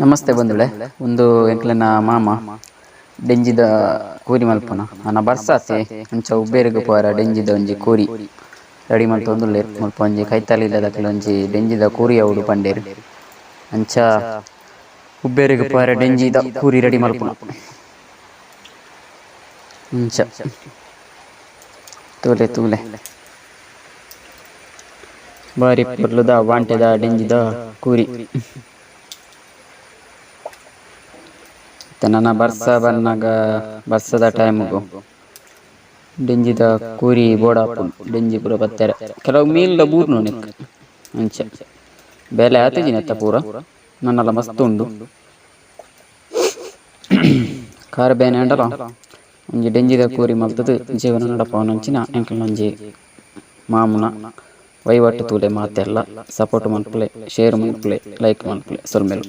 ನಮಸ್ತೆ ಬಂಧುಳೆ ಒಂದು ಎಂಕ್ಲನ ಮಾಮ, ಡೆಂಜಿದ ಕೂರಿ ಮಲ್ಪನ. ನನ್ನ ಬರ್ಸಾತಿ, ಅಂಚ ಉಬ್ಬೇರಿಗೆ ಪೋರ ಡೆಂಜಿದ ಒಂಜಿ ಕೂರಿ. ರೆಡಿ ಮಲ್ತೊಂದುಲ್ಲೆರ್ ಮಲ್ಪ, ಒಂಜಿ ಕೈತಲಿಲ್ಲದಕ್ಲೆ ಒಂಜಿ ಡೆಂಜಿದ ಕೂರಿ ಅವಡು ಪಂಡೇರು. ಅಂಚ ಉಬ್ಬೇರಿಗೆ ಪೋರ ಡೆಂಜಿದ ಕೂರಿ ರೆಡಿ ಮಲ್ಪನ. ಅಂಚ. ತೂಲೆ ತೂಲೆ. ಬಾರಿ ಪೊರ್ಲುದ, ವಾಂಟೆದ ಡೆಂಜಿದ ಕೂರಿ. ಮತ್ತೆ ನನ್ನ ಬರ್ಸ ಬನ್ನಾಗ ಬರ್ಸದ ಟೈಮ್ಗು. ಡೆಂಜಿದ ಕೂರಿ ಬೋಡಾಪುಂಡು ಡೆಂಜಿ ಪೂರ ಬತ್ತಾರೆ. ಕೆಲವು ಮೀಲ್ದ ಬೂರ್ನು ನೆಕ್, ಅಂಚೆ. ಬೆಲೆ ಅತ್ತ ಪೂರ. ನನ್ನಲ್ಲ ಮಸ್ತ್ ಉಂಡು. ಕಾರ್ ಬೇನೆ ಅಂಡಲ? ಒಂಜಿ ಡೆಂಜಿದ ಕೂರಿ ಮಲ್ತದು, ಜೀವನ ನಡಪವನಂಚಿನ ಎಂಕಲ್ ಒಂಜಿ ಮಾಮುನ. ವಹಿವಾಟು ತೂಲೆ ಮಾತೆಲ್ಲ, ಸಪೋರ್ಟ್ ಮಲ್ಪಲೆ ಶೇರ್ ಮಲ್ಪಲೆ ಲೈಕ್ ಮಲ್ಪಲೆ ಸೊಲ್ಮೆಲು